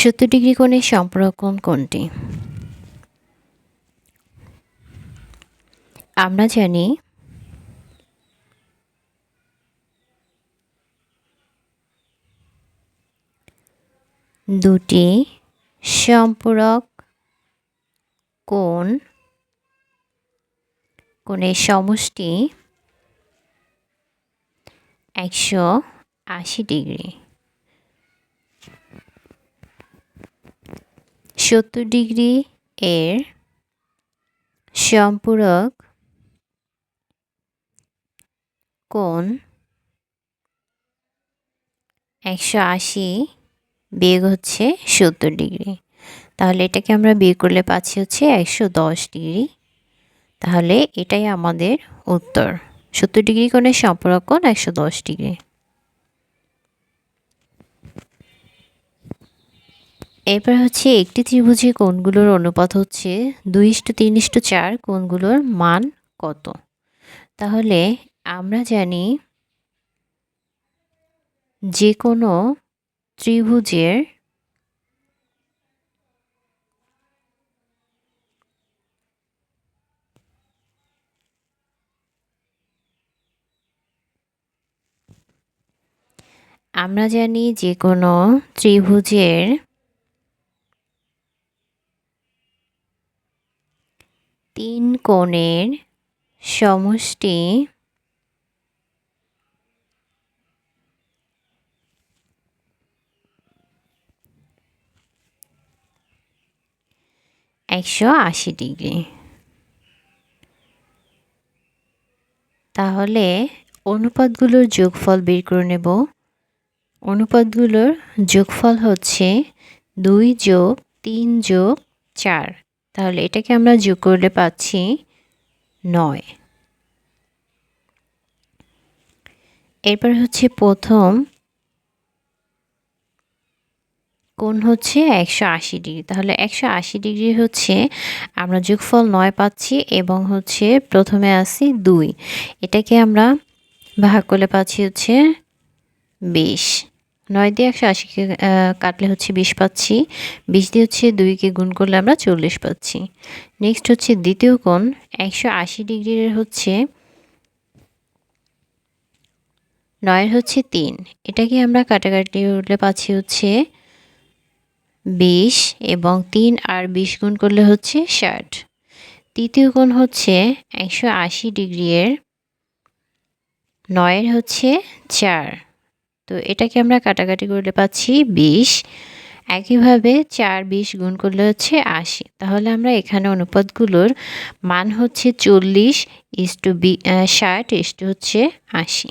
সত্তর ডিগ্রি কোণের সম্পূরক কোণ কোনটি? আমরা জানি দুটি সম্পূরক কোণ, কোণের সমষ্টি একশো আশি ডিগ্রি। সত্তর ডিগ্রি এর সম্পূরক কোণ একশো আশি বেগ হচ্ছে সত্তর ডিগ্রি। তাহলে এটাকে আমরা বিয়ে করলে পাচ্ছি হচ্ছে একশো দশ ডিগ্রি। তাহলে এটাই আমাদের উত্তর। সত্তর ডিগ্রি কোণের সম্পর্ক কোণ একশো দশ ডিগ্রি। এরপর হচ্ছে একটি ত্রিভুজের কোণগুলোর অনুপাত হচ্ছে দুই ইস্টু তিন চার, কোণগুলোর মান কত? তাহলে আমরা জানি যে কোনো ত্রিভুজের আমরা জানি যে কোনো ত্রিভুজের তিন কোণের সমষ্টি একশো আশি ডিগ্রি। তাহলে অনুপাতগুলোর যোগফল বের করে নেব। অনুপাতগুলোর যোগফল হচ্ছে দুই যোগ তিন যোগ চার। তাহলে এটাকে আমরা যোগ করলে পাচ্ছি নয়। এরপর হচ্ছে প্রথম কোণ হচ্ছে একশো আশি ডিগ্রি। তাহলে একশো আশি ডিগ্রি হচ্ছে আমরা যোগফল নয় পাচ্ছি এবং হচ্ছে প্রথমে আসি দুই। এটাকে আমরা ভাগ করলে পাচ্ছি হচ্ছে বিশ। নয় দিয়ে একশো আশিকে কাটলে হচ্ছে বিশ পাচ্ছি। বিশ দিয়ে হচ্ছে দুইকে গুণ করলে আমরা চল্লিশ পাচ্ছি। নেক্সট হচ্ছে দ্বিতীয় কোণ। একশো আশি ডিগ্রির হচ্ছে নয়ের হচ্ছে তিন। এটাকে আমরা কাটাকাটি উঠলে পাচ্ছি হচ্ছে বিশ এবং তিন আর বিশ গুণ করলে হচ্ছে ষাট। তৃতীয় কোণ হচ্ছে একশো আশি ডিগ্রির নয়ের হচ্ছে চার। তো এটাকে আমরা কাটাকাটি করলে পাচ্ছি বিশ। একইভাবে চার বিশ গুণ করলে হচ্ছে আশি। তাহলে আমরা এখানে অনুপাতগুলোর মান হচ্ছে চল্লিশ ইস টু বি ষাট, ইস টু হচ্ছে আশি।